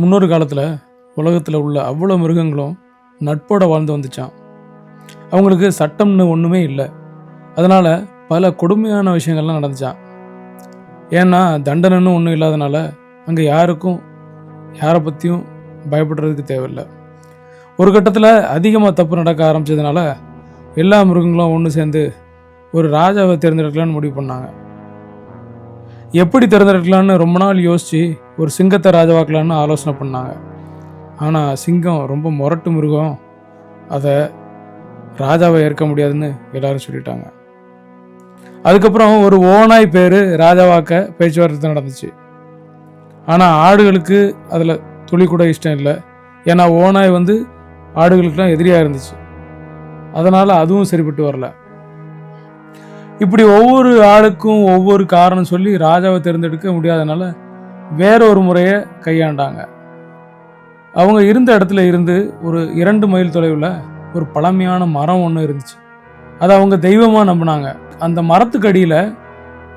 முன்னொரு காலத்தில் உலகத்தில் உள்ள அவ்வளோ மிருகங்களும் நட்போட வாழ்ந்து வந்துச்சான் அவங்களுக்கு சட்டம்னு ஒன்றுமே இல்லை. அதனால் பல கொடுமையான விஷயங்கள்லாம் நடந்துச்சான் ஏன்னா தண்டனைன்னு ஒன்றும் இல்லாதனால அங்கே யாருக்கும் யாரை பற்றியும் பயப்படுறதுக்கு தேவையில்லை. ஒரு கட்டத்தில் அதிகமாக தப்பு நடக்க ஆரம்பித்ததுனால எல்லா மிருகங்களும் ஒன்று சேர்ந்து ஒரு ராஜாவை தேர்ந்தெடுக்கலான்னு முடிவு பண்ணாங்க. எப்படி தேர்ந்தெடுக்கலான்னு ரொம்ப நாள் யோசித்து ஒரு சிங்கத்தை ராஜாவாக்கலான்னு ஆலோசனை பண்ணாங்க. ஆனால் சிங்கம் ரொம்ப முரட்டு மிருகம். அதை ராஜாவை ஏற்க முடியாதுன்னு எல்லாரும் சொல்லிட்டாங்க. அதுக்கப்புறம் ஒரு ஓனாய் பேர் ராஜாவாக்க பேச்சுவார்த்தை நடந்துச்சு. ஆனால் ஆடுகளுக்கு அதில் துளி கூட இஷ்டம் இல்லை. ஏன்னா ஓனாய் வந்து ஆடுகளுக்கெல்லாம் எதிரியாக இருந்துச்சு. அதனால் அதுவும் சரிப்பட்டு வரல. இப்படி ஒவ்வொரு ஆளுக்கும் ஒவ்வொரு காரணம் சொல்லி ராஜாவை தேர்ந்தெடுக்க முடியாதனால வேற ஒரு முறையை கையாண்டாங்க. அவங்க இருந்த இடத்துல இருந்து ஒரு இரண்டு மைல் தொலைவில் ஒரு பழமையான மரம் ஒன்று இருந்துச்சு. அதை அவங்க தெய்வமாக நம்பினாங்க. அந்த மரத்துக்கு அடியில்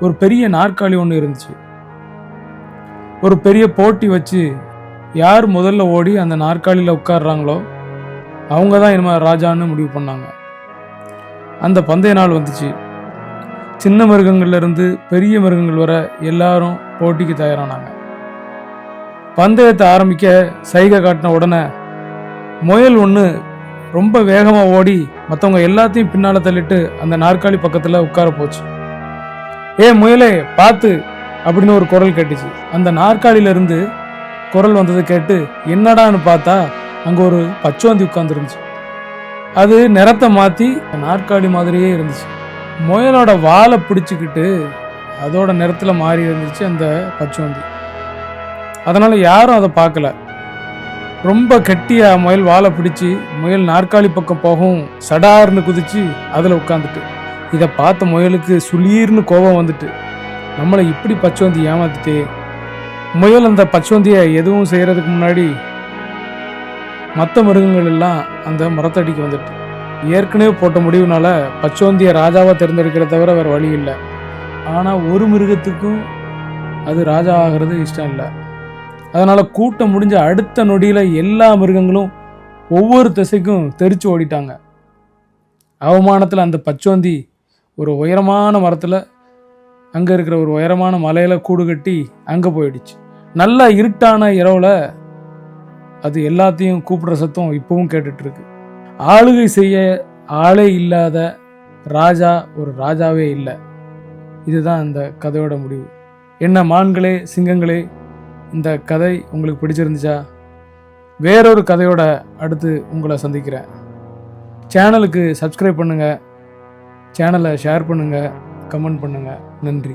ஒரு பெரிய நாற்காலி ஒன்று இருந்துச்சு. ஒரு பெரிய போட்டி வச்சு யார் முதல்ல ஓடி அந்த நாற்காலியில் உட்காடுறாங்களோ அவங்க தான் இனிமேல் ராஜான்னு முடிவு பண்ணாங்க. அந்த பந்தய நாள் வந்துச்சு. சின்ன மிருகங்கள்லேருந்து பெரிய மிருகங்கள் வர எல்லாரும் போட்டிக்கு தயாரானாங்க. பந்தயத்தை ஆரம்பிக்க சைகை காட்டின உடனே முயல் ஒன்று ரொம்ப வேகமாக ஓடி மற்றவங்க எல்லாத்தையும் பின்னால் தள்ளிட்டு அந்த நாற்காலி பக்கத்தில் உட்கார போச்சு. ஏ முயலே பார்த்து அப்படின்னு ஒரு குரல் கேட்டுச்சு. அந்த நாற்காலியில இருந்து குரல் வந்ததை கேட்டு என்னடான்னு பார்த்தா அங்கே ஒரு பச்சோந்தி உட்காந்துருந்துச்சு அது நிறத்தை மாற்றி நாற்காலி மாதிரியே இருந்துச்சு. முயலோட வாலை பிடிச்சிக்கிட்டு அதோட நிறத்தில் மாறி இருந்துச்சு அந்த பச்சோந்தி. அதனால் யாரும் அதை பார்க்கல. ரொம்ப கெட்டியாக முயல் வாழை பிடிச்சி முயல் நாற்காலி பக்கம் போகவும் சடார்னு குதிச்சு அதில் உட்காந்துட்டு இதை பார்த்த முயலுக்கு சுளீர்னு கோபம் வந்துட்டு. நம்மளை இப்படி பச்சோந்தி ஏமாத்திட்டே. முயல் அந்த பச்சோந்தியை எதுவும் செய்கிறதுக்கு முன்னாடி மற்ற மிருகங்கள் எல்லாம் அந்த மரத்தடிக்கு வந்துட்டு. ஏற்கனவே போட்ட முடிவுனால பச்சோந்திய ராஜாவாக தேர்ந்தெடுக்கிற தவிர வேறு வழி இல்லை. ஆனால் ஒரு மிருகத்துக்கும் அது ராஜா ஆகிறது இஷ்டம் இல்லை. அதனால் கூட்டம் முடிஞ்ச அடுத்த நொடியில் எல்லா மிருகங்களும் ஒவ்வொரு திசைக்கும் தெரிச்சு ஓடிட்டாங்க. அவமானத்தில் அந்த பச்சோந்தி ஒரு உயரமான மரத்தில் அங்கே இருக்கிற ஒரு உயரமான மலையில் கூடு கட்டி அங்கே போயிடுச்சு. நல்லா இருட்டான இரவில் அது எல்லாத்தையும் கூப்பிடுற சத்தம் இப்பவும் கேட்டுட்ருக்கு. ஆளுகை செய்ய ஆளே இல்லாத ராஜா ஒரு ராஜாவே இல்லை. இதுதான் அந்த கதையோட முடிவு. என்ன மான்களே சிங்கங்களே இந்த கதை உங்களுக்கு பிடிச்சிருந்துச்சா? வேறொரு கதையோட அடுத்து உங்களை சந்திக்கிறேன். சேனலுக்கு சப்ஸ்கிரைப் பண்ணுங்கள் சேனலை ஷேர் பண்ணுங்கள் கமெண்ட் பண்ணுங்கள் நன்றி.